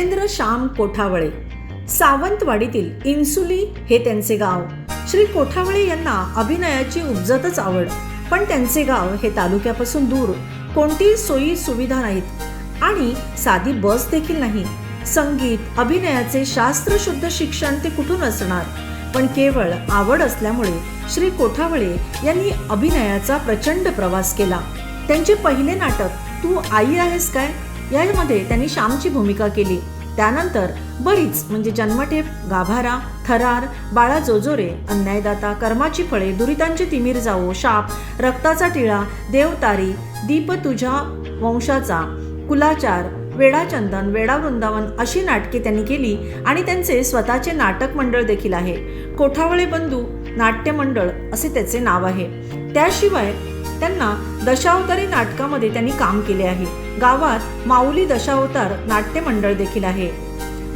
जितेंद्र श्याम कोठावळे. सावंतवाडीतील इन्सुली हे त्यांचे गाव. श्री कोठावळे यांना अभिनयाची उपजतच आवड पण त्यांचे गाव हे तालुक्यापासून दूर. कोणतीही सोयी सुविधा नाहीत. आणि साधी बस देखील नाही. संगीत अभिनयाचे शास्त्रशुद्ध शिक्षण ते कुठून असणार? पण केवळ आवड असल्यामुळे श्री कोठावळे यांनी अभिनयाचा प्रचंड प्रवास केला. त्यांचे पहिले नाटक तू आई आहेस काय? यामध्ये त्यांनी श्यामची भूमिका केली. त्यानंतर बरीच म्हणजे जन्मठेप गाभारा थरार बाळा जोजोरे अन्यायदाता कर्माची फळे दुरितांची तिमीर जाओ शाप रक्ताचा टिळा देवतारी दीप तुझ्या वंशाचा कुलाचार वेडाचंदन वेडा वृंदावन अशी नाटके त्यांनी केली आणि त्यांचे स्वतःचे नाटक मंडळ देखील आहे. कोठावळे बंधू नाट्य मंडळ असे त्याचे नाव आहे. त्याशिवाय त्यांना दशावतारी नाटकामध्ये त्यांनी काम केले आहे. गावात माऊली दशावतार नाट्य मंडळ देखील आहे.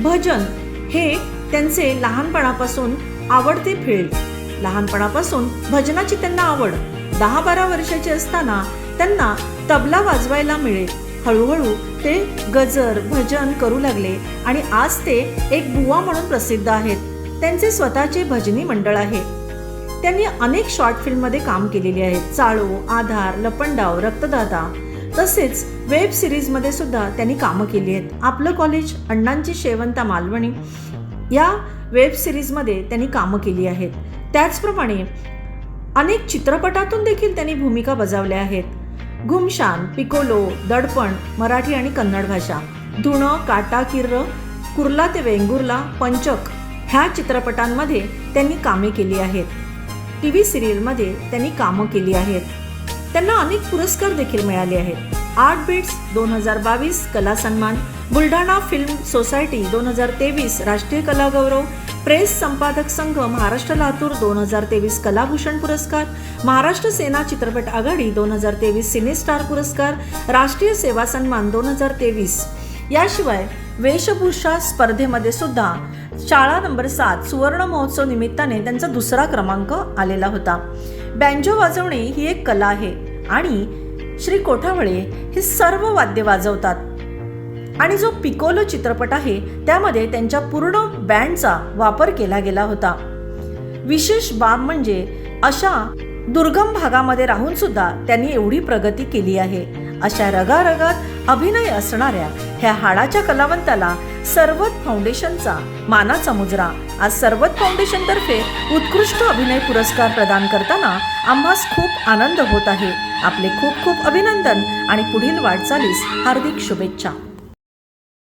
भजन हे त्यांचे लहानपणापासून आवडते फील्ड. लहानपणापासून भजनाची त्यांना आवड. दहा बारा वर्षाचे असताना त्यांना तबला वाजवायला मिळेल हळूहळू ते गजर भजन करू लागले आणि आज ते एक बुवा म्हणून प्रसिद्ध आहेत. त्यांचे स्वतःचे भजनी मंडळ आहे. त्यांनी अनेक शॉर्ट फिल्ममध्ये काम केलेले आहेत. चाळो आधार लपंडाव रक्तदाता तसेच वेब सिरीजमध्ये सुद्धा त्यांनी कामं केली आहेत. आपलं कॉलेज अण्णांची शेवंता मालवणी या वेब सिरीजमध्ये त्यांनी कामं केली आहेत. त्याचप्रमाणे अनेक चित्रपटातून देखील त्यांनी भूमिका बजावल्या आहेत. घुमशान पिकोलो दडपण मराठी आणि कन्नड भाषा धुणं काटा किर्र कुर्ला ते वेंगुर्ला पंचक ह्या चित्रपटांमध्ये त्यांनी कामे केली आहेत. टी व्ही सिरियलमध्ये त्यांनी कामं केली आहेत. त्यांना अनेक पुरस्कार देखील मिळाले आहेत. आर्ट बीट्स दोन हजार बावीस कला सन्मान बुलढाणा फिल्म सोसायटी दोन हजार तेवीस राष्ट्रीय कला गौरव प्रेस संपादक संघ महाराष्ट्र लातूर दोन हजार तेवीस कलाभूषण पुरस्कार महाराष्ट्र सेना चित्रपट आघाडी दोन हजार तेवीस सिनेस्टार पुरस्कार राष्ट्रीय सेवा सन्मान दोन हजार तेवीस. याशिवाय वेशभूषा स्पर्धेमध्ये सुद्धा शाळा नंबर सात सुवर्ण महोत्सव निमित्ताने त्यांचा दुसरा क्रमांक आलेला होता. बँजो वाजवणे ही एक कला आहे आणि श्री कोठावळे हे सर्व वाद्य वाजवतात. आणि जो पिकोलो चित्रपट आहे त्यामध्ये त्यांच्या पूर्ण बँडचा वापर केला गेला होता. विशेष बाब म्हणजे अशा दुर्गम भागामध्ये राहून सुद्धा त्यांनी एवढी प्रगती केली आहे. अशा रगारगात अभिनय असणाऱ्या ह्या हाडाच्या कलावंताला सर्वत फाउंडेशनचा मानाचा मुजरा आज सर्वत फाउंडेशन तर्फे उत्कृष्ट अभिनय पुरस्कार प्रदान करताना आम्हास खूप आनंद होत आहे. आपले खूप खूप अभिनंदन आणि पुढील वाटचालीस हार्दिक शुभेच्छा.